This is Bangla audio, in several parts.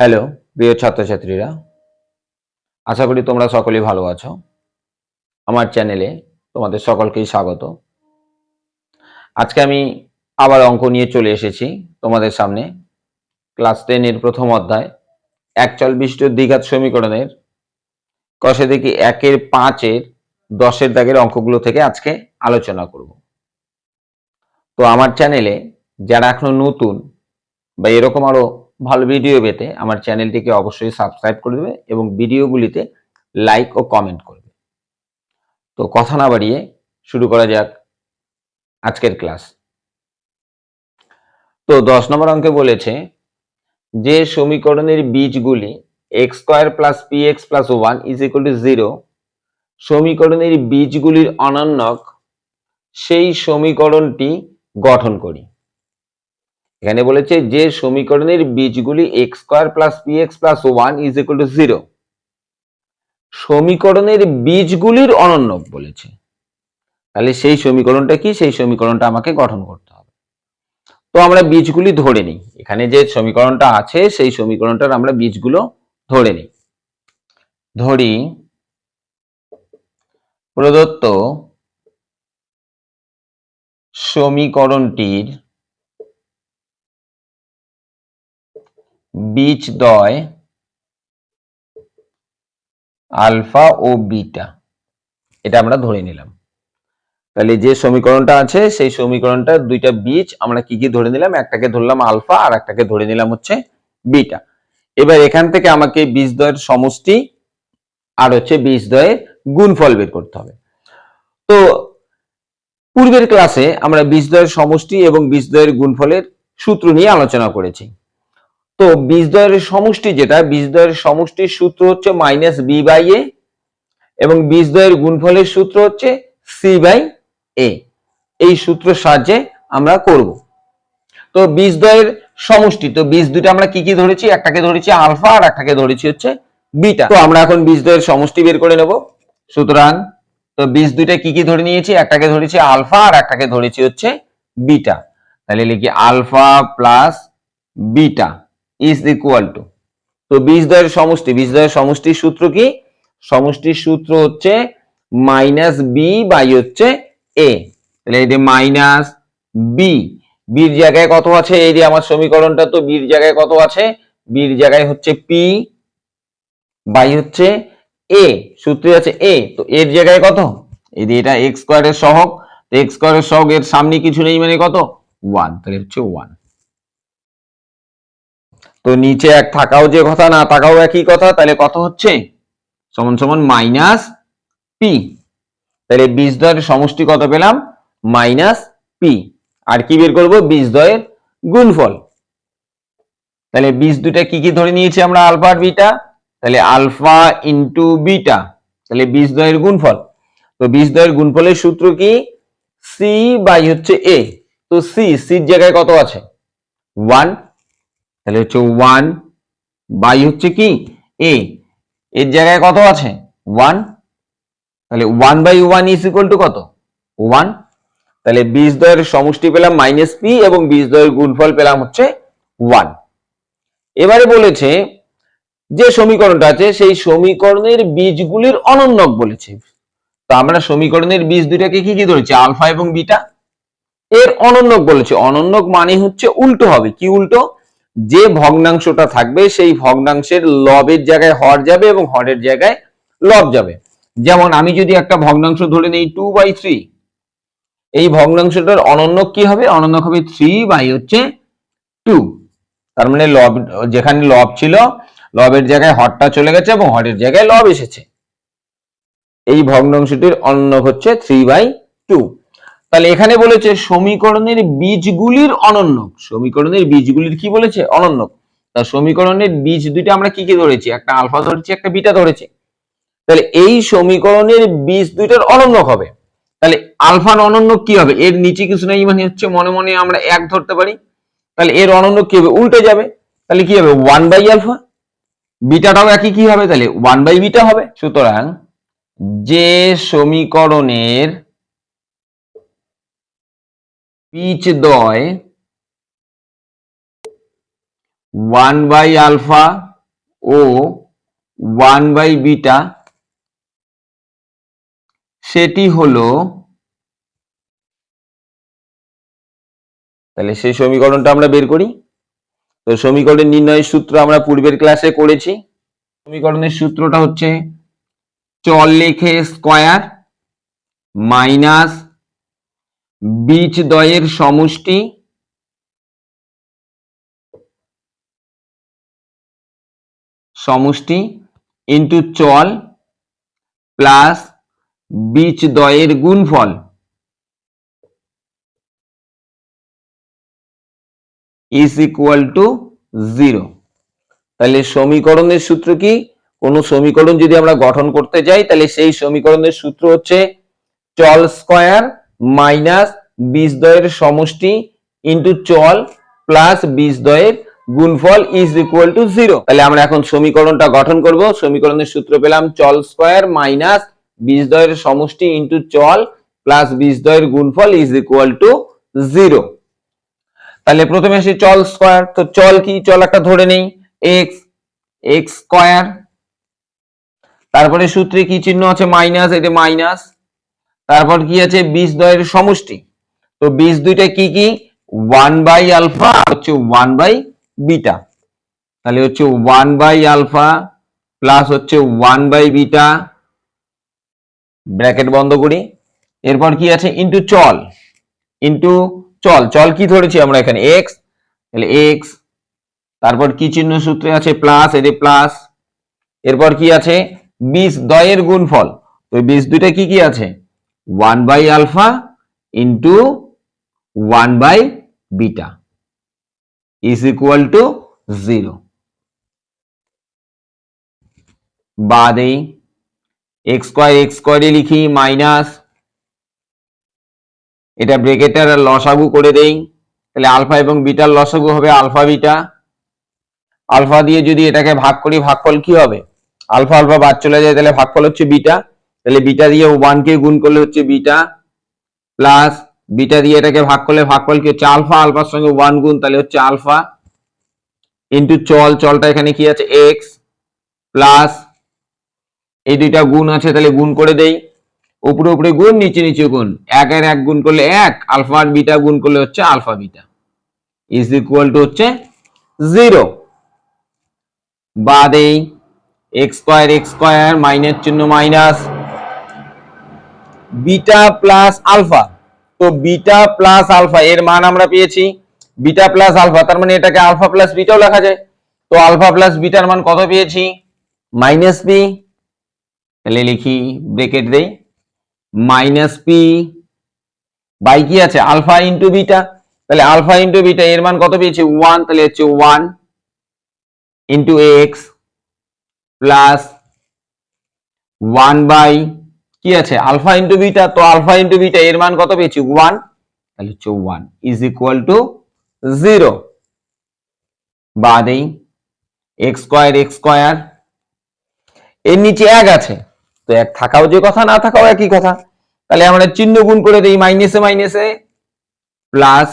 হ্যালো, প্রিয় ছাত্রছাত্রীরা, আশা করি তোমরা সকলেই ভালো আছো। আমার চ্যানেলে তোমাদের সকলকেই স্বাগত। আজকে আমি আবার অঙ্ক নিয়ে চলে এসেছি তোমাদের সামনে। ক্লাস টেনের প্রথম অধ্যায় একচল বিশিষ্ট দ্বিঘাত সমীকরণের কষে দেখি একের পাঁচের দশের দাগের অঙ্কগুলো থেকে আজকে আলোচনা করব। তো আমার চ্যানেলে যারা এখনও নতুন বা এরকম আরও ভালো ভিডিও পেতে আমার চ্যানেলটিকে অবশ্যই সাবস্ক্রাইব করে দেবে এবং ভিডিওগুলিতে লাইক ও কমেন্ট করবে তো কথা না বাড়িয়ে শুরু করা যাক আজকের ক্লাস তো দশ নম্বর অঙ্কে বলেছে, যে সমীকরণের বীজগুলি x square plus p x plus one is equal to zero সমীকরণের বীজগুলির অনন্যক, সেই সমীকরণটি গঠন করি। এখানে বলেছে যে সমীকরণের বীজগুলি x square plus p x plus one is equal to zero সমীকরণের বীজগুলির অনন্যক বলেছে। তাহলে সেই সমীকরণটা কি? সেই সমীকরণটা আমাকে গঠন করতে হবে। তো আমরা বীজগুলি ধরে নিই। এখানে যে সমীকরণটা আছে, সেই সমীকরণটার আমরা বীজগুলো ধরে নিই। ধরি, প্রদত্ত সমীকরণটির বীজদ্বয় আলফা ও বিটা। এটা আমরা ধরে নিলাম। তাহলে যে সমীকরণটা আছে, সেই সমীকরণটার দুইটা বীজ আমরা কি কি ধরে নিলাম? একটাকে ধরলাম আলফা, আর একটাকে ধরে নিলাম হচ্ছে বিটা। এবার এখান থেকে আমাকে বীজ বীজদ্বয়ের সমষ্টি আর হচ্ছে বীজ বীজদ্বয়ের গুণফল বের করতে হবে। তো পূর্বের ক্লাসে আমরা বীজ বীজদ্বয়ের সমষ্টি এবং বীজ বীজদ্বয়ের গুণফলের সূত্র নিয়ে আলোচনা করেছি। তো বীজদ্বয়ের সমষ্টি যেটা বীজদ্বয়ের সমষ্টির সূত্র হচ্ছে মাইনাস বি বাই এ এবং বীজদ্বয়ের গুণফলের সূত্র হচ্ছে সি বাই এ এই সূত্রের সাহায্যে আমরা করব। তো বীজদ্বয়ের সমষ্টি, তো বীজ দুটো আমরা কি কি ধরেছি? একটাকে ধরেছি আলফা আর একটাকে ধরেছি হচ্ছে বিটা তো আমরা এখন বীজদ্বয়ের সমষ্টি বের করে নেব। সুতরাং তো বীজ দুইটা কি কি ধরে নিয়েছি? একটাকে ধরেছি আলফা আর একটাকে ধরেছি হচ্ছে বিটা তাহলে লিখি alpha plus beta is equal to তো বীজদ্বয়ের সমষ্টি, বীজদ্বয়ের সমষ্টির সূত্র কি? সমষ্টির সূত্র হচ্ছে মাইনাস বি বাই হচ্ছে এ তাহলে যে মাইনাস বি বির জায়গায় কত আছে? এই যে আমার সমীকরণটা তো বির জায়গায় কত আছে? বির জায়গায় হচ্ছে পি বাই হচ্ছে এ সূত্রে আছে এ তো এর জায়গায় কত? এই এটা এক্স স্কোয়ারের সহগ, তো এক্স স্কোয়ারের সহগ এর সামনে কিছু নেই মানে কত? ওয়ান তাহলে হচ্ছে ওয়ান তো নিচে এক থাকাও যে কথা, না থাকাও একই কথা, তাহলে কত হচ্ছে? সমান সমান মাইনাস পি তাহলে বীজদ্বয়ের সমষ্টি কত পেলাম? মাইনাস পি আর কি বের করব? বীজদ্বয়ের গুণফল। তাহলে বীজ দুটা কি কি ধরে নিয়েছি আমরা? আলফা আর বিটা। তাহলে আলফা ইন্টু বিটা। তাহলে বীজদ্বয়ের গুণফল। তো বীজদ্বয়ের গুণফলের সূত্র কি? সি বাই হচ্ছে এ তো সি সির জায়গায় কত আছে? ওয়ান তাহলে হচ্ছে ওয়ান বাই হচ্ছে কি? এ এর জায়গায় কত আছে? ওয়ান তাহলে one by one is equal to কত? ওয়ান তাহলে বীজদ্বয়ের সমষ্টি পেলাম মাইনাস পি এবং বীজদ্বয়ের গুণফল পেলাম হচ্ছে ওয়ান এবারে বলেছে যে সমীকরণটা আছে, সেই সমীকরণের বীজগুলির অনন্যক বলেছে। তো আমরা সমীকরণের বীজ দুটাকে কি কি ধরেছি? আলফা এবং বিটা? এর অনন্যক বলেছে। অনন্যক মানে হচ্ছে উল্টো হবে। কি উল্টো? যে ভগ্নাংশটা থাকবে, সেই ভগ্নাংশের লবের জায়গায় হর যাবে এবং হরের জায়গায় লব যাবে। যেমন আমি যদি একটা ভগ্নাংশ ধরে নেই টু বাই থ্রি এই ভগ্নাংশটার অনন্য কি হবে? অনন্য হবে থ্রি বাই হচ্ছে টু তার মানে লব, যেখানে লব ছিল, লবের জায়গায় হরটা চলে গেছে এবং হরের জায়গায় লব এসেছে। এই ভগ্নাংশটির অনন্যক হচ্ছে থ্রি বাই টু তাহলে এখানে বলেছে সমীকরণের বীজগুলির অনন্যক। সমীকরণের বীজগুলির কি বলেছে? অনন্যক। তা সমীকরণের বীজ দুইটা আমরা কি কি ধরেছি? একটা আলফা ধরেছি, একটা বিটা ধরেছি। তাহলে এই সমীকরণের বীজ দুইটার অনন্যক হবে। তাহলে আলফার অনন্যক কি হবে? এর নিচে কিছু নেই মানে হচ্ছে মনে মনে আমরা এক ধরতে পারি। তাহলে এর অনন্যক কি হবে? উল্টে যাবে। তাহলে কি হবে? ওয়ান বাই আলফা বিটাটাও একই কি হবে? তাহলে ওয়ান বাই বিটা হবে। সুতরাং যে সমীকরণের বীজদ্বয় ওয়ান বাই আলফা ও ওয়ান বাই বিটা সেটি হলো, তাহলে সেই সমীকরণটা আমরা বের করি। তো সমীকরণের নির্ণয়ের সূত্র আমরা পূর্বের ক্লাসে করেছি। সমীকরণের সূত্রটা হচ্ছে, চল লেখে স্কয়ার মাইনাস বীজ দ্বয়ের সমষ্টি সমষ্টি ইন্টু চল প্লাস বীজ দ্বয়ের গুণফল ইজ ইকুয়াল টু জিরো তাহলে সমীকরণের সূত্র কি? কোন সমীকরণ যদি আমরা গঠন করতে যাই, তাহলে সেই সমীকরণের সূত্র হচ্ছে চল স্কয়ার মাইনাস বীজদ্বয়ের সমষ্টি ইন্টু চল প্লাস বীজদ্বয়ের গুণফল ইজ ইকুয়াল টু জিরো তাহলে আমরা এখন সমীকরণটা গঠন করব। সমীকরণের সূত্র পেলাম চল স্কয়ার মাইনাস বীজদ্বয়ের সমষ্টি ইন্টু চল প্লাস বীজদ্বয়ের গুণফল ইজ ইকুয়াল টু জিরো তাহলে প্রথমে আসি চল স্কয়ার তো চল কি? চল একটা ধরে নেই। এক্স এক্স স্কয়ার তারপরে সূত্রে কি চিহ্ন আছে? মাইনাস এটা মাইনাস তারপর কি আছে? বিশ দয়ের সমষ্টি। তো বিশ দুইটা কি কি? ওয়ান বাই আলফা হচ্ছে ওয়ান বাই বিটা। তাহলে হচ্ছে ওয়ান বাই আলফা প্লাস হচ্ছে ওয়ান বাই বিটা, ব্র্যাকেট বন্ধ করি। এরপর কি আছে? ইন্টু চল। ইন্টু চল। চল কি ধরেছি আমরা এখানে? এক্স তাহলে এক্স তারপর কি চিহ্ন সূত্রে আছে? প্লাস এতে প্লাস এরপর কি আছে? বিশ দয়ের গুণফল। তো বিশ দুইটা কি কি আছে? One by alpha into one by beta is equal to zero. বাদ এই এক্স স্কোয়ার এক্স স্কোয়ারে লিখি মাইনাস, এটা ব্রেকেটার লসাগু করে দেই, তাহলে আলফা এবং বিটার লসাগু হবে আলফা বিটা। আলফা দিয়ে যদি এটাকে ভাগ করি, ভাগফল কি হবে? আলফা আলফা বাদ চলে যায়, তাহলে ভাগফল হচ্ছে বিটা। তাহলে বিটা দিয়ে ওয়ান কে গুণ করলে হচ্ছে বিটা প্লাস বিটা দিয়ে এটাকে ভাগ করলে ভাগফল কি হচ্ছে? আলফা আলফার সঙ্গে ওয়ান গুণ, তাহলে হচ্ছে আলফা ইন্টু চল, চলটা এখানে কি আছে? এক্স প্লাস এই দুইটা গুণ আছে, তাহলে গুণ করে দেই। উপরে উপরে গুণ, নিচে নিচে গুণ। এক আর এক গুণ করলে এক আলফা আর বিটা গুণ করলে হচ্ছে alpha beta. Is equal to হচ্ছে জিরো বাদ এই x square x square minus চিহ্ন মাইনাস বিটা প্লাস আলফা। তো বিটা প্লাস আলফা, এর মান আমরা পেয়েছি বিটা প্লাস আলফা, তার মানে এটাকে আলফা প্লাস বিটাও লেখা যায়। তো আলফা প্লাস বিটার মান কত পেয়েছি? মাইনাস পি, তাহলে লিখি, ব্রেকেট দেই। মাইনাস পি, বাই কি আছে? Alpha into beta. তাহলে আলফা ইন্টু বিটা, এর মান কত পেয়েছি? ওয়ান, তাহলে হচ্ছে one into x plus one by কি আছে? আলফা ইন্টু বিটা তো আলফা ইন্টু বিটা এর মান কত পেয়েছি? ওয়ান তাহলে হচ্ছে one is equal to zero বাদ এই এক্স স্কোয়ার এক্স স্কোয়ার এর নিচে এক আছে। তো এক থাকাও যে কথা, না থাকাও একই কথা। তাহলে আমরা চিহ্ন গুণ করে দিই মাইনাসে মাইনাসে প্লাস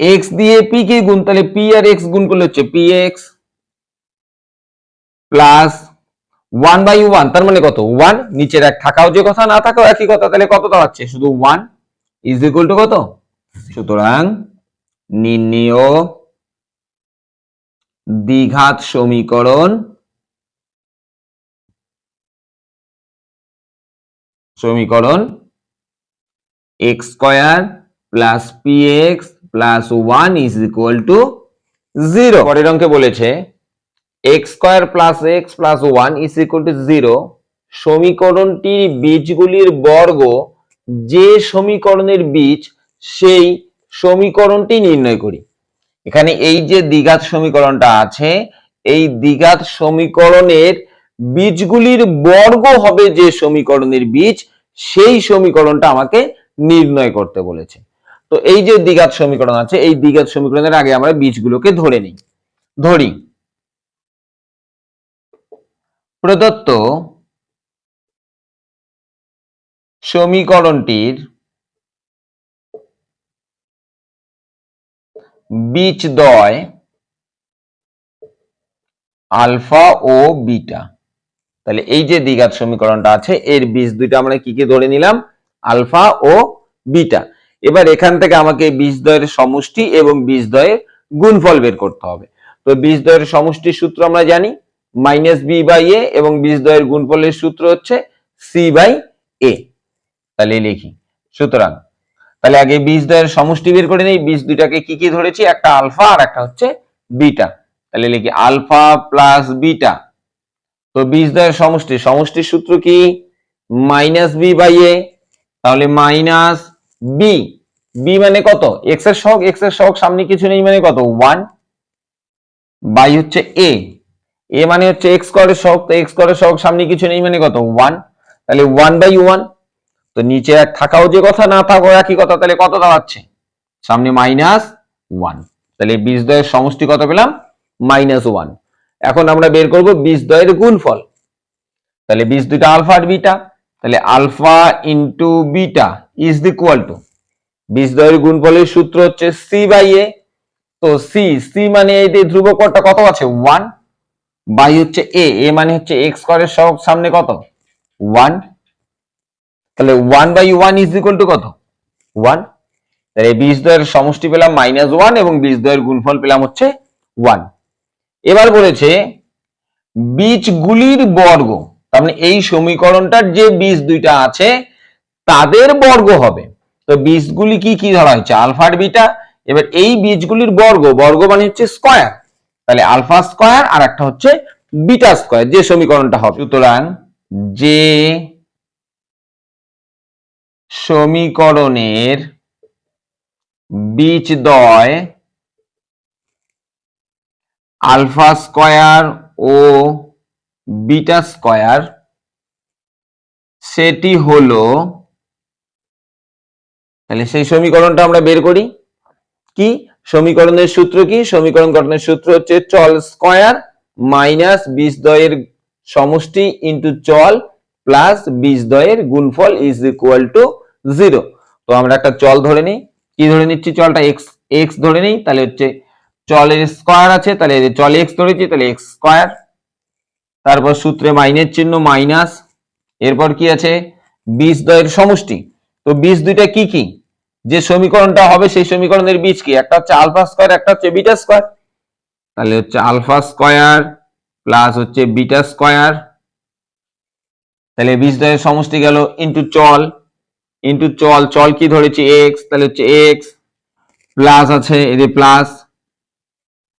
এক্স দিয়ে পি কে গুণ, তাহলে পি আর এক্স গুণ করলে হচ্ছে p x plus one by one তার মানে কত? ওয়ান নিচের এক থাকাও যে কথা, না থাকাও একই কথা, তাহলে কত দাঁড়াচ্ছে? শুধু ওয়ান ইজ ইকুয়াল টু কত? সুতরাং নির্ণেয় দ্বিঘাত সমীকরণ সমীকরণ x square plus p x plus one is equal to zero পরের অঙ্কে বলেছে x square plus x plus one is equal to zero সমীকরণটির বীজগুলির বর্গ, যে সমীকরণের বীজ, সেই সমীকরণটি নির্ণয় করি। এখানে এই যে দ্বিঘাত সমীকরণটা আছে, এই দ্বিঘাত সমীকরণের বীজগুলির বর্গ হবে যে সমীকরণের বীজ, সেই সমীকরণটা আমাকে নির্ণয় করতে বলেছে। তো এই যে দ্বিঘাত সমীকরণ আছে, এই দ্বিঘাত সমীকরণের আগে আমরা বীজগুলোকে ধরে নিই। ধরি প্রদত্ত সমীকরণটির বীজদ্বয় আলফা ও বিটা। তাহলে এই যে দ্বিঘাত সমীকরণটা আছে, এর বীজ দুইটা আমরা কি কি ধরে নিলাম? আলফা ও বিটা। এবার এখান থেকে আমাকে বীজদ্বয়ের সমষ্টি এবং বীজদ্বয়ের গুণফল বের করতে হবে। তো বীজদ্বয়ের সমষ্টির সূত্র আমরা জানি মাইনাস বি বাই এ এবং বীজদ্বয়ের গুণফলের সূত্র হচ্ছে সি বাই এ। তাহলে লিখি। সুতরাং, তাহলে আগে বীজদ্বয়ের সমষ্টি বের করে নেই, বীজ দুইটাকে কি কি ধরেছি? একটা আলফা আর একটা হচ্ছে বিটা। তাহলে লিখি আলফা প্লাস বিটা। তো বীজদ্বয়ের সমষ্টি, সমষ্টির সূত্র কি? Minus b by a. তাহলে মাইনাস বি। বি মানে কত? এক্সের সহগ এক্সের সহগ সামনে কিছু নেই মানে কত? ওয়ান বাই হচ্ছে এ এ মানে হচ্ছে এক্স স্কোয়ারের সহগ, তো এক্স স্কোয়ারের সহগ সামনে কিছু নেই মানে কত? ওয়ান তাহলে ওয়ান বাই ওয়ান তো নিচে এক থাকাও যে কথা, না থাকাও একই কথা, তাহলে কত দাঁড়াচ্ছে? সামনে মাইনাস ওয়ান তাহলে বীজদ্বয়ের সমষ্টি কত পেলাম? মাইনাস ওয়ান এখন আমরা বের করব বীজদ্বয়ের গুণফল। তাহলে বীজ দুইটা আলফা আর বিটা তাহলে alpha into beta is equal to বীজদ্বয়ের গুণফলের সূত্র হচ্ছে সি বাই এ তো সি সি মানে এই যে ধ্রুবকটা কত আছে? ওয়ান বাই হচ্ছে এ এ মানে হচ্ছে এক্স স্কোয়ারের সহগ সামনে কত? ওয়ান। তাহলে one by one is equal to কত? ওয়ান। তাহলে বীজদ্বয়ের সমষ্টি পেলাম মাইনাস ওয়ান এবং বীজদ্বয়ের গুণফল পেলাম হচ্ছে ওয়ান। এবার বলেছে, বীজগুলির বর্গ, তার মানে এই সমীকরণটার যে বীজ দুইটা আছে, তাদের বর্গ হবে। তো বীজগুলি কি কি ধরা হয়েছে? আলফা আর বিটা। এবার এই বীজগুলির বর্গ বর্গ মানে হচ্ছে স্কয়ার। তাহলে আলফা স্কয়ার আর একটা হচ্ছে বিটা স্কয়ার, যে সমীকরণটা হবে। সুতরাং যে সমীকরণের বীজদ্বয় আলফা স্কয়ার ও বিটা স্কয়ার, সেটি হলো, তাহলে সেই সমীকরণটা আমরা বের করি। কি? সমীকরণের সূত্র কি? সমীকরণ গঠনের সূত্র হচ্ছে চল স্কয়ার মাইনাস বীজদ্বয়ের সমষ্টি ইন্টু চল প্লাস বীজদ্বয়ের গুণফল ইজ ইকুয়াল টু জিরো তো আমরা একটা চল ধরে নিই। কি ধরে নিচ্ছি চলটা? এক্স এক্স ধরে নিই। তাহলে হচ্ছে চলের স্কয়ার আছে। তাহলে চল এক্স ধরেছি, তাহলে এক্স স্কয়ার। তারপর সূত্রে মাইনের চিহ্ন মাইনাস। এরপর কি আছে? বীজ দ্বয়ের সমষ্টি। তো বীজ দুইটা কি কি? যে সমীকরণটা হবে সেই সমীকরণের বীজ কি? একটা হচ্ছে আলফা স্কয়ার, একটা হচ্ছে বিটা স্কয়ার। তাহলে হচ্ছে আলফা স্কয়ার প্লাস হচ্ছে বিটা স্কয়ার। তাহলে বীজ দ্বয়ের সমষ্টি গেল ইন্টু চল। ইন্টু চল চল কি ধরেছি? এক্স তাহলে হচ্ছে এক্স প্লাস আছে যে প্লাস।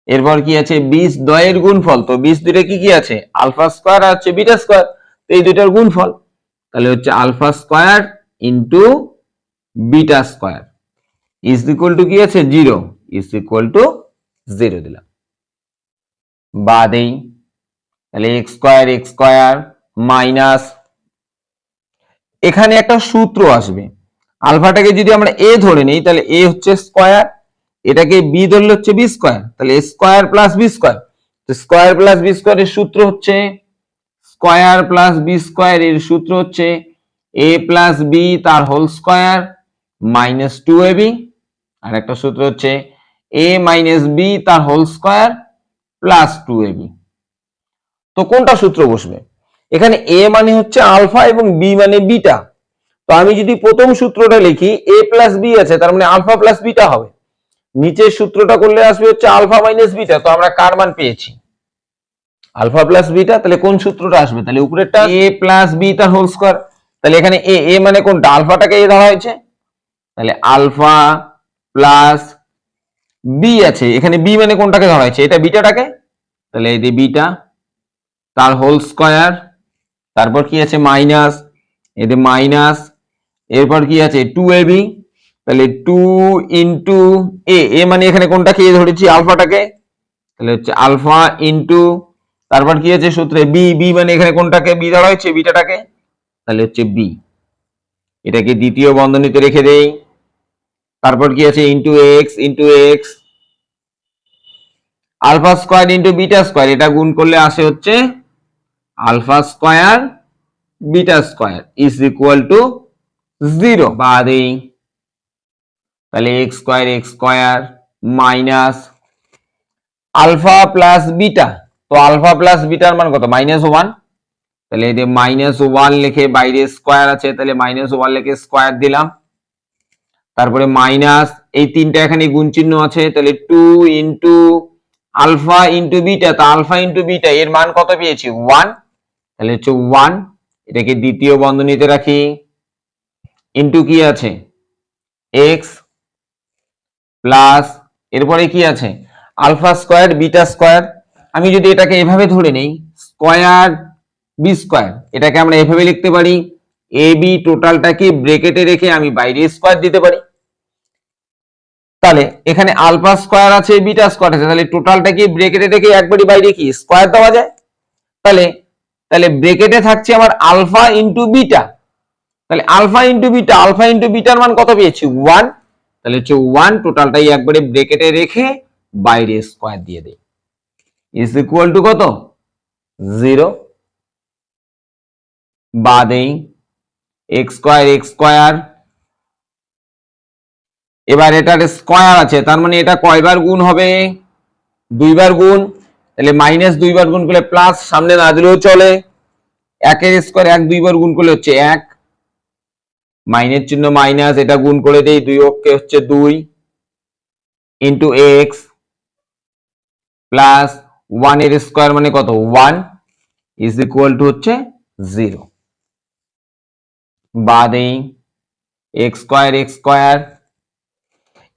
এরপর কি আছে? বিশ দয়ের গুণফল। তো বিশ দুইটা কি কি আছে? আলফা স্কয়ার আর হচ্ছে বিটা স্কয়ার। এই দুইটার গুণফল। তাহলে হচ্ছে alpha square into beta square. Is equal to কি আছে? Zero is equal to zero দিলাম। বা দেই তাহলে x square x square minus এখানে একটা সূত্র আসবে। আলফাটাকে যদি আমরা এ ধরে নিই, তাহলে এ হচ্ছে স্কয়ার এটাকে বি ধরলে হচ্ছে বি স্কয়ার তাহলে স্কয়ার প্লাস বি স্কয়ার তো স্কয়ার প্লাস বি স্কয়ারের সূত্র হচ্ছে স্কয়ার প্লাস বি স্কয়ার এর সূত্র হচ্ছে এ প্লাস বি তার whole square minus two a b আর একটা সূত্র হচ্ছে এ মাইনাস বি তার whole square plus two a b তো কোনটা সূত্র বসবে? এখানে এ মানে হচ্ছে আলফা এবং বি মানে বিটা তো আমি যদি প্রথম সূত্রটা লিখি এ প্লাস বি আছে, তার মানে আলফা প্লাস বিটা হবে। নিচের সূত্রটা করলে আসবে হচ্ছে আলফা মাইনাস বিটা তো আমরা কার মান পেয়েছি? আলফা প্লাস বিটা তাহলে কোন সূত্রটা আসবে? তাহলে উপরেরটা? এ প্লাস বি তার হোল স্কয়ার তাহলে এখানে এ এ মানে কোনটা? আলফাটাকে এ ধরা হয়েছে। তাহলে আলফা প্লাস বি আছে। এখানে বি মানে কোনটাকে ধরা হয়েছে? এটা বিটাটাকে? তাহলে এই যে বিটা, তার হোল স্কয়ার তারপর কি আছে? মাইনাস এতে মাইনাস এরপর কি আছে? টু এ বি তাহলে টু ইন্টু এ এ মানে এখানে কোনটাকে? এ ধরেছি আলফাটাকে। তাহলে হচ্ছে আলফা ইন্টু তারপর কি আছে সূত্রে? বি বি মানে এখানে কোনটাকে? বি ধরা হয়েছে বিটাটাকে। তাহলে হচ্ছে বি এটাকে দ্বিতীয় বন্ধনীতে রেখে দেই। তারপর কি আছে? Into x into x alpha square into beta square এটা গুণ করলে আসে হচ্ছে alpha square beta square is equal to zero বা দেই তাহলে x square x square minus alpha plus beta তো আলফা প্লাস বিটার মান কত? মাইনাস ওয়ান তাহলে যে মাইনাস ওয়ান লিখে বাইরে স্কোয়ার আছে, তাহলে মাইনাস ওয়ান লিখে স্কোয়ার দিলাম। তারপরে মাইনাস এই তিনটা এখানে গুণ চিহ্ন আছে, তাহলে two into alpha into beta তা আলফা ইন্টু বিটা এর মান কত পেয়েছি? ওয়ান তাহলে হচ্ছে ওয়ান এটাকে দ্বিতীয় বন্ধনীতে রাখি। ইন্টু কি আছে? এক্স প্লাস এরপরে কি আছে? আলফা স্কোয়ার বিটা স্কোয়ার আমি যদি এটাকে এভাবে ধরে নেই স্কোয়ার বি স্কোয়ার এটাকে আমরা এভাবে লিখতে পারি। এ বি টোটালটাকে ব্রেকেটে রেখে আমি বাইরে স্কোয়ার দিতে পারি। তাহলে এখানে আলফা স্কোয়ার আছে বিটা স্কোয়ার আছে, তাহলে টোটালটাকে ব্রেকেটে রেখে একবারই বাইরে কি? স্কোয়ার দেওয়া যায়। তাহলে তাহলে ব্রেকেটে থাকছে আমার আলফা ইন্টু বিটা তাহলে alpha into beta alpha into bitter মান কত পেয়েছি? ওয়ান তাহলে হচ্ছে ওয়ান টোটালটাই একবারে ব্রেকেটে রেখে বাইরে স্কোয়ার দিয়ে দেই। ইজ ইকুয়াল টু কত? জিরো বাদেই এক্স স্কোয়ার এক্স স্কোয়ার। এবার এটার স্কোয়ার আছে, তার মানে এটা কয়বার গুণ হবে? দুইবার গুণ, তাহলে মাইনাস দুইবার গুণ করলে প্লাস সামনে না দিলেও চলে। একের স্কোয়ার এক দুইবার গুণ করলে হচ্ছে এক। মাইনের চিহ্ন মাইনাস এটা গুণ করে দেই, দুই অক্ষে হচ্ছে দুই। ইন্টু এক্স প্লাস ওয়ানের স্কোয়ার মানে কত? ওয়ান ইজ ইকুয়াল টু হচ্ছে জিরো বাদেই এক্স স্কোয়ার এক্স স্কোয়ার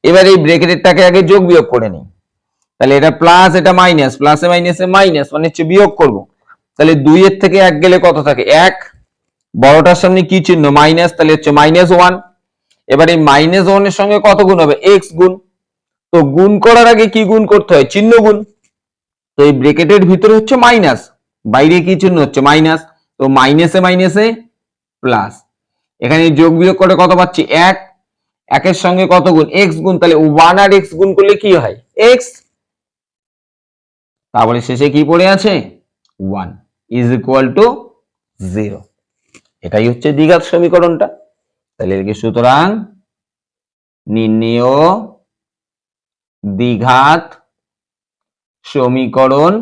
এবার এই ব্রেকেটেরটাকে আগে যোগ বিয়োগ করে নিই। তাহলে এটা প্লাস এটা মাইনাস প্লাসে মাইনাসে মাইনাস মানে হচ্ছে বিয়োগ করব। তাহলে দুই এর থেকে এক গেলে কত থাকে? এক। বড়টার সামনে কি চিহ্ন? মাইনাস তাহলে হচ্ছে মাইনাস ওয়ান এবার এই মাইনাস ওয়ানের সঙ্গে কত গুণ হবে? এক্স গুণ। তো গুণ করার আগে কি গুণ করতে হয়? চিহ্ন গুণ। তো এই ব্রেকেটের ভিতরে হচ্ছে মাইনাস বাইরে কি চিহ্ন? হচ্ছে মাইনাস তো মাইনাসে মাইনাসে প্লাস এখানে যোগ বিয়োগ করে কত পাচ্ছি? এক। একের সঙ্গে কত গুণ? এক্স গুণ, তাহলে ওয়ান আর এক্স গুণ করলে কি হয়? এক্স তারপরে শেষে কি পড়ে আছে? One is equal to zero এটাই হচ্ছে দ্বিঘাত সমীকরণটা। তাহলে এর কি সুতরাং নির্ণেয় দ্বিঘাত সমীকরণ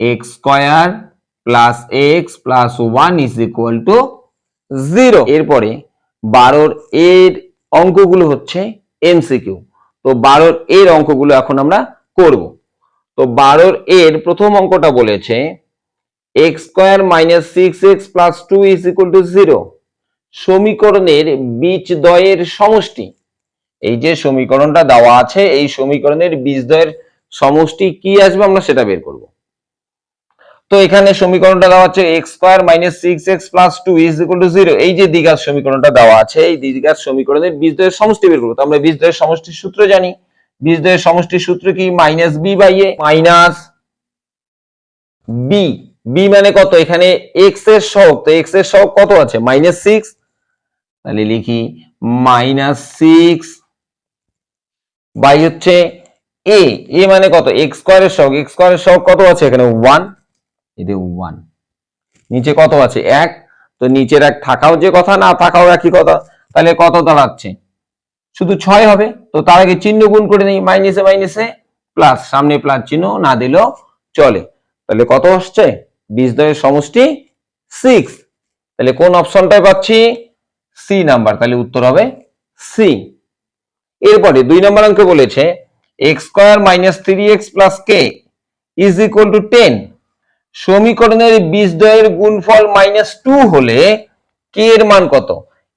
x square plus x plus one is equal to zero এরপরে বারোর এর অঙ্কগুলো হচ্ছে এমসিকিউ তো বারোর এর অঙ্কগুলো এখন আমরা করব। তো বারোর এর প্রথম অঙ্কটা বলেছে x square minus six x plus two is equal to zero সমীকরণের বীজদ্বয়ের সমষ্টি। এই যে সমীকরণটা দেওয়া আছে, এই সমীকরণের বীজদ্বয়ের সমষ্টি কি আসবে আমরা সেটা বের করব। তো এখানে সমীকরণটা দেওয়া আছে x square minus six x plus two is equal to zero এই যে দ্বিঘাত সমীকরণটা দেওয়া আছে, এই দ্বিঘাত সমীকরণের বীজদ্বয়ের সমষ্টি বের করব। তো আমরা বীজদ্বয়ের সমষ্টির সূত্র জানি। বীজদ্বয়ের সমষ্টির সূত্র কি? Minus b by a minus b b মানে কত? এখানে এক্সের সহগ। তো এক্সের সহগ কত আছে? মাইনাস সিক্স তাহলে লিখি মাইনাস সিক্স বাই হচ্ছে এ এ মানে কত? এক্স স্কোয়ারের সহগ। এক্স স্কোয়ারের সহগ কত আছে? এখানে ওয়ান এতে ওয়ান নিচে কত আছে? এক। তো নিচের এক থাকাও যে কথা, না থাকাও একই কথা। তাহলে কত দাঁড়াচ্ছে শুধু ছয় হবে। তো তার আগে চিহ্ন গুণ করে নেই। মাইনাসে মাইনাসে প্লাস সামনে প্লাস চিহ্ন না দিলেও চলে। তাহলে কত আসছে? বীজদ্বয়ের সমষ্টি সিক্স তাহলে কোন অপশনটায় পাচ্ছি? সি নাম্বার তাহলে উত্তর হবে সি এরপরে দুই নম্বর অঙ্কে বলেছে x square minus three x plus k is equal to ten সমীকরণের বীজদ্বয়ের গুণফল মাইনাস টু হলে কে এর মান কত?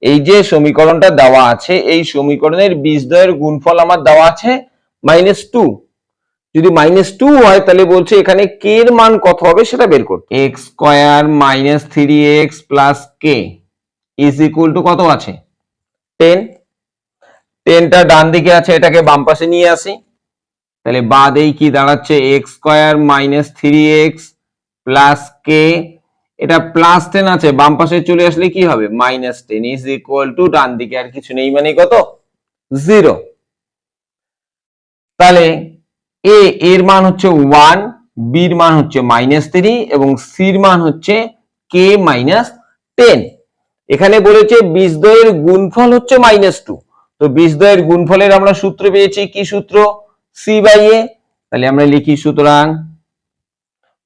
এই যে সমীকরণটা দেওয়া আছে এই সমীকরণের বীজদ্বয়ের গুণফল আমার দেওয়া আছে মাইনাস টু যদি মাইনাস টু হয় তাহলে বলছে এখানে কে এর মান কত হবে সেটা বের করতে। X square minus three x plus k is equal to কত আছে? টেন টেনটা ডান দিকে আছে এটাকে বাম পাশে নিয়ে আসি। তাহলে বাদেই কি দাঁড়াচ্ছে? X square minus three x plus k এটা প্লাস টেন আছে, বাম পাশে চলে আসলে কি হবে? Minus ten is equal to ডান দিকে আর কিছু নেই মানে কত? জিরো তাহলে এ এর মান হচ্ছে ওয়ান বির মান হচ্ছে মাইনাস থ্রি এবং সির মান হচ্ছে কে মাইনাস টেন এখানে বলেছে বীজদ্বয়ের গুণফল হচ্ছে মাইনাস টু তো বীজদ্বয়ের গুণফলের আমরা সূত্র পেয়েছি, কি সূত্র? সি বাই এ তাহলে আমরা লিখি সুতরাং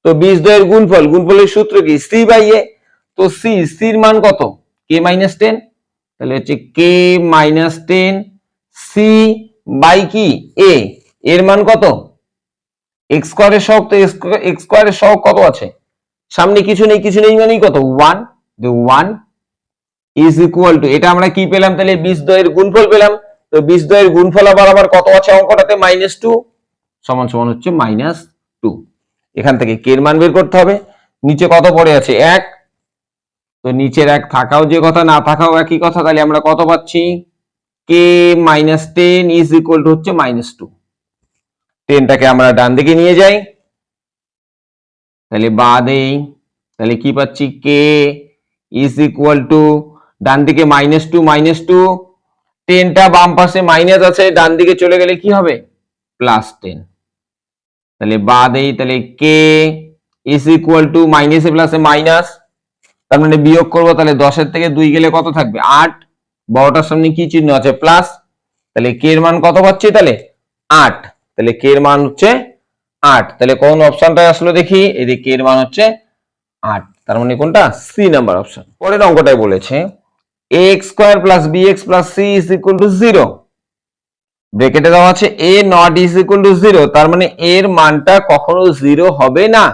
তো বীজ দ্বয়ের গুণফল, গুণফলের সূত্র কি? সি বাই এ তো সি সির মান কত? কে মাইনাস টেন তাহলে হচ্ছে k minus ten c by কি? এ এর মান কত? এক্স স্কোয়ারের সহগ তো এক্স স্কোয়ারের সহগ কত আছে? সামনে কিছু নেই কিছু নেই মানেই কত? One one is equal to এটা আমরা কি পেলাম? তাহলে বিশ দয়ের গুণফল পেলাম। তো বিশ দয়ের গুণফল আবার আমার কত আছে অঙ্কটাতে? মাইনাস টু সমান সমান হচ্ছে মাইনাস টু এখান থেকে কে এর মান বের করতে হবে? নিচে কত পড়ে আছে? এক। তো নিচের এক থাকাও যে কথা, না থাকাও একই কথা, তাহলে আমরা কত পাচ্ছি? K minus ten is equal to হচ্ছে মাইনাস টু টেনটাকে আমরা ডান দিকে নিয়ে যাই। তাহলে বাদেই, তাহলে কি পাচ্ছি? কে ইজ ইকুয়াল টু ডান দিকে মাইনাস টু মাইনাস টু টেনটা বাম পাশে মাইনাস আছে, ডান দিকে চলে গেলে কি হবে? প্লাস টেন তাহলে বাদেই তাহলে k is equal to minus a plus a minus তার মানে বিয়োগ করব তাহলে দশের থেকে দুই গেলে কত থাকবে? আট। বড়টার সামনে কি চিহ্ন আছে? প্লাস তাহলে কে এর মান কত পাচ্ছি তাহলে? আট। তাহলে কে এর মান হচ্ছে আট। তাহলে কোন অপশনটা আসলো দেখি? এদিকে কে এর মান হচ্ছে আট। তার মানে কোনটা? সি নাম্বার অপশন পরের অঙ্কটাই বলেছে a x square plus b x plus c is equal to zero ব্রেকেটে দেওয়া আছে a not is equal to zero তার মানে এর মানটা কখনো জিরো হবে না।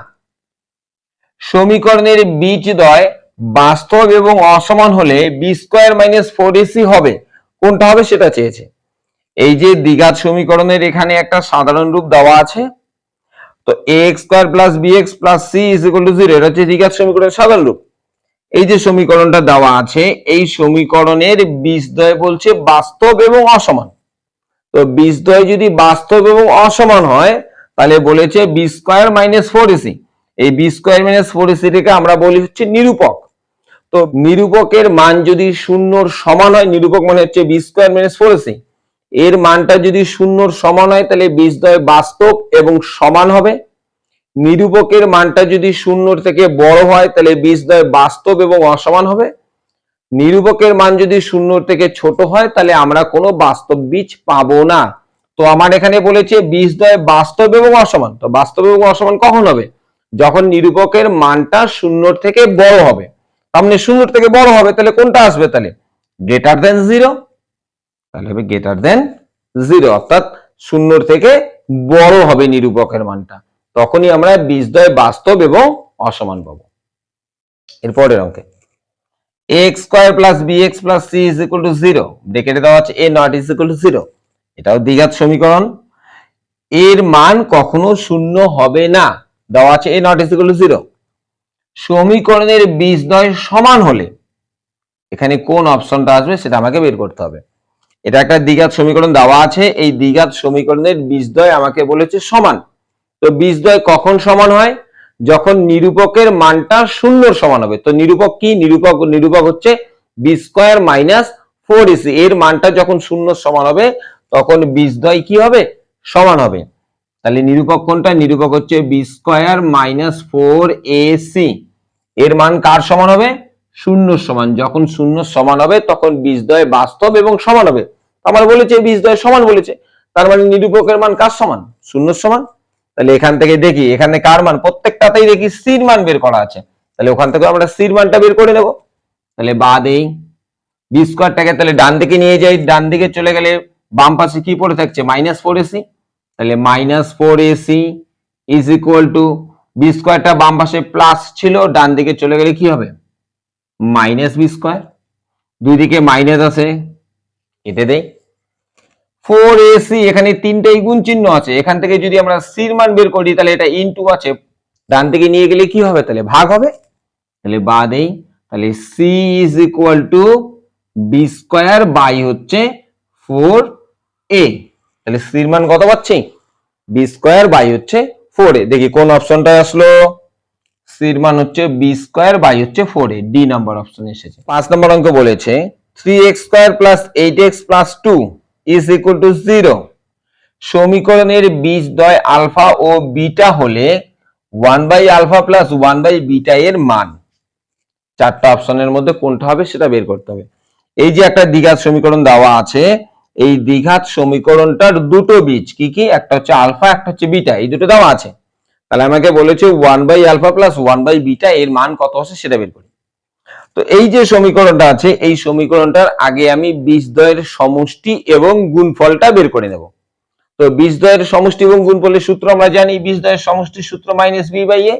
সমীকরণের বীজ বীজদ্বয় বাস্তব এবং অসমান হলে b square minus four ac হবে। কোনটা হবে সেটা চেয়েছে। এই যে দ্বিঘাত সমীকরণের এখানে একটা সাধারণ রূপ দেওয়া আছে। তো a x square plus b x plus c is equal to zero এটা হচ্ছে দ্বিঘাত সমীকরণের সাধারণ রূপ। এই যে সমীকরণটা দেওয়া আছে, এই সমীকরণের বীজ বীজদ্বয় বলছে বাস্তব এবং অসমান। তো বীজদ্বয় যদি বাস্তব এবং অসমান হয়, তাহলে বলেছে b square minus four ac এই বি স্কোয়ার মাইনাস ফোর এসিটাকে আমরা বলি হচ্ছে নিরূপক। তো নিরূপকের মান যদি শূন্যর সমান হয়, নিরূপক মানে হচ্ছে b square minus four ac এর মানটা যদি শূন্যর সমান হয়, তাহলে বীজদ্বয় বাস্তব এবং সমান হবে। নিরূপকের মানটা যদি শূন্যর থেকে বড় হয়, তাহলে বীজদ্বয় বাস্তব এবং অসমান হবে। নিরূপকের মান যদি শূন্য থেকে ছোট হয়, তাহলে আমরা কোনো বাস্তব বীজ পাবো না। তো আমার এখানে বলেছে বীজদ্বয় বাস্তব এবং অসমান। তো বাস্তব এবং অসমান কখন হবে? যখন নিরূপকের মানটা শূন্য থেকে বড় হবে। তার শূন্য থেকে বড় হবে, তাহলে কোনটা আসবে তাহলে? গ্রেটার দেন জিরো তাহলে হবে গ্রেটার দেন জিরো অর্থাৎ শূন্যর থেকে বড় হবে নিরূপকের মানটা। তখনই আমরা বীজদ্বয় বাস্তব এবং অসমান পাবো। এরপরের অঙ্কে। X square plus b x plus c is equal to zero ব্রেকেটে দেওয়া আছে a not is equal to zero এটাও দ্বিঘাত সমীকরণ। এর মান কখনো শূন্য হবে না। দেওয়া আছে a not is equal to zero সমীকরণের বীজদ্বয় সমান হলে এখানে কোন অপশনটা আসবে সেটা আমাকে বের করতে হবে। এটা একটা দ্বিঘাত সমীকরণ দেওয়া আছে। এই দ্বিঘাত সমীকরণের বীজদ্বয় আমাকে বলেছে সমান। তো বীজদ্বয় কখন সমান হয়? যখন নিরূপকের মানটা শূন্যর সমান হবে। তো নিরূপক কি? নিরূপক নিরূপক হচ্ছে b square minus four ac এর মানটা যখন শূন্য সমান হবে, তখন বীজদ্বয় কি হবে? সমান হবে। তাহলে নিরূপক কোনটা? নিরূপক হচ্ছে b square minus four ac এর মান কার সমান হবে? শূন্য সমান। যখন শূন্য সমান হবে, তখন বীজদ্বয় বাস্তব এবং সমান হবে। আমার বলেছে বীজদ্বয় সমান বলেছে। তার মানে নিরূপকের মান কার সমান? শূন্য সমান। তাহলে এখান থেকে দেখি, এখানে কার মান? প্রত্যেকটাতেই দেখি সির মান বের করা আছে। তাহলে ওখান থেকে আমরা সির মানটা বের করে নেব। তাহলে বাদ এই বি স্কোয়ারটাকে তাহলে ডান দিকে নিয়ে যাই। ডান দিকে চলে গেলে বাম পাশে কি পড়ে থাকছে? মাইনাস ফোর এসি তাহলে minus four ac is equal to b স্কোয়ারটা বাম পাশে প্লাস ছিল, ডান দিকে চলে গেলে কি হবে? মাইনাস বি স্কোয়ার দুই দিকে মাইনাস আছে। এতে দেই। ফোর এসি এখানে তিনটেই গুণ চিহ্ন আছে। এখান থেকে যদি আমরা সির মান বের করি, তাহলে এটা ইনটু আছে। ডান দিকে নিয়ে গেলে কি হবে? তাহলে ভাগ হবে। তাহলে বাদেই তাহলে c is equal to b square by হচ্ছে ফোর এ তাহলে সির মান কত পাচ্ছি? বি স্কোয়ার বাই হচ্ছে ফোর এ দেখি কোন অপশনটা আসলো? সির মান হচ্ছে বি স্কোয়ার বাই হচ্ছে four a d number option এসেছে। পাঁচ নম্বর অঙ্ক বলেছে three x square plus eight x plus two is equal to zero সমীকরণের বীজদ্বয় আলফা ও বিটা হলে one by alpha plus one by beta এর মান। চারটা অপশনের মধ্যে কোনটা হবে সেটা বের করতে হবে। এই যে একটা দ্বিঘাত সমীকরণ দেওয়া আছে, এই দ্বিঘাত সমীকরণটার দুটো বীজ কি কি? একটা হচ্ছে আলফা একটা হচ্ছে বিটা এই দুটো দাম আছে। তাহলে আমাকে বলেছে one by alpha plus one by beta এর মান কত আছে সেটা বের করি। তো এই যে সমীকরণটা আছে, এই সমীকরণটার আগে আমি বীজদ্বয়ের সমষ্টি এবং গুণফলটা বের করে নেব। তো বিশ বীজদ্বয়ের সমষ্টি এবং গুণফলের সূত্র আমরা জানি। বিশ বীজদ্বয়ের সমষ্টির সূত্র মাইনাস বি বাই এ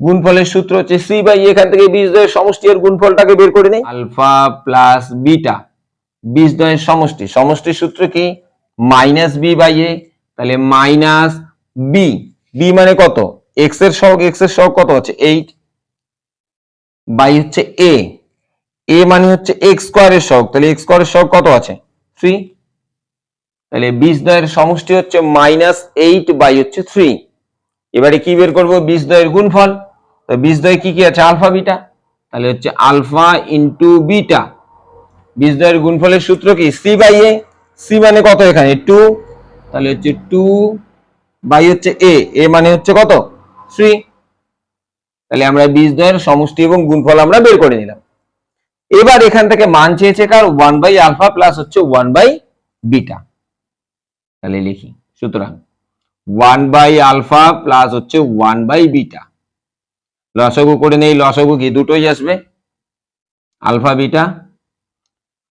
গুণফলের সূত্র হচ্ছে সি বাই এখান থেকে বীজদ্বয়ের সমষ্টি আর গুণফলটাকে বের করে নেই। Alpha plus beta. বীজদ্বয়ের সমষ্টি। সমষ্টির সূত্র কি? মাইনাস বি বাই এ তাহলে মাইনাস বি বি মানে কত? এক্সের সহগ এক্সের সহগ কত হচ্ছে? এইট বাই হচ্ছে এ এ মানে হচ্ছে এক্স স্কোয়ারের সহগ। তাহলে এক্স স্কোয়ারের সহগ কত আছে? থ্রি তাহলে বীজদ্বয়ের সমষ্টি হচ্ছে মাইনাস এইট বাই হচ্ছে থ্রি এবারে কি বের করব? বীজদ্বয়ের গুণফল। তো বীজদ্বয় কি কি আছে? আলফা বিটা তাহলে হচ্ছে আলফা ইন্টু বিটা বীজদ্বয়ের গুণফলের সূত্র কি? সি বাই এ সি মানে কত এখানে? টু তাহলে হচ্ছে টু বাই হচ্ছে এ এ মানে হচ্ছে কত? থ্রি তাহলে আমরা বীজদ্বয়ের সমষ্টি এবং গুণফল আমরা বের করে নিলাম। এবার এখান থেকে মান চেয়েছে কার? ওয়ান বাই আলফা প্লাস হচ্ছে ওয়ান বাই বিটা তাহলে লিখি। সুতরাং ওয়ান বাই আলফা প্লাস হচ্ছে ওয়ান বাই বিটা লসগু করে নেই, লসগু কি? দুটোই আসবে। আলফা বিটা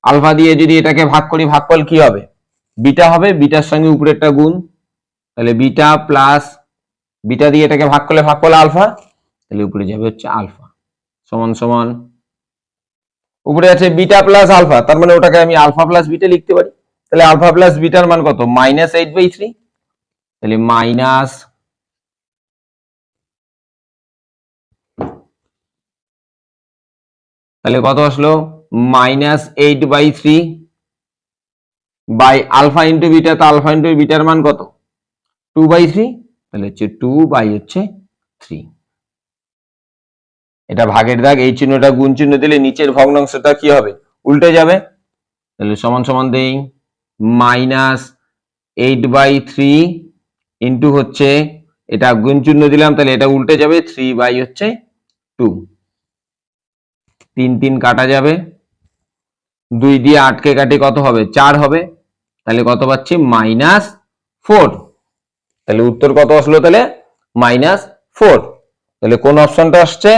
আলফা দিয়ে যদি এটাকে ভাগ করি, ভাগফল কি হবে? বিটা হবে বিটার সঙ্গে উপরেরটা গুণ। তাহলে বিটা প্লাস বিটা দিয়ে এটাকে ভাগ করলে ভাগ ভাগফল আলফা তাহলে উপরে যাবে হচ্ছে আলফা সমান সমান। উপরে আছে বিটা প্লাস আলফা তার মানে ওটাকে আমি আলফা প্লাস বিটা লিখতে পারি। তাহলে আলফা প্লাস বিটার মান কত? মাইনাস এইট বাই থ্রি তাহলে মাইনাস তাহলে কত আসলো? Minus eight by three by alpha into beta, তো আলফা ইন্টু বিটার মান কত? টু বাই থ্রি তাহলে হচ্ছে টু বাই হচ্ছে থ্রি এটা ভাগের দাগ, এই চিহ্নটা গুণ চিহ্ন দিলে নিচের ভগ্নাংশটা কি হবে? উল্টে যাবে। তাহলে সমান সমান দেই। Minus eight by three into হচ্ছে, এটা গুণ দিলাম, তাহলে এটা উল্টে যাবে থ্রি বাই হচ্ছে টু। তিন তিন কাটা যাবে। দুই দিয়ে আটকে কাটে কত হবে? চার হবে। তাহলে কত পাচ্ছি? Minus four. তাহলে উত্তর কত আসলো তাহলে? Minus four. তাহলে কোন অপশনটা আসছে?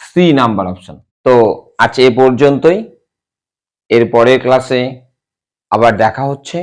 C number option. তো আজ এ পর্যন্তই। এর পরের ক্লাসে আবার দেখা হচ্ছে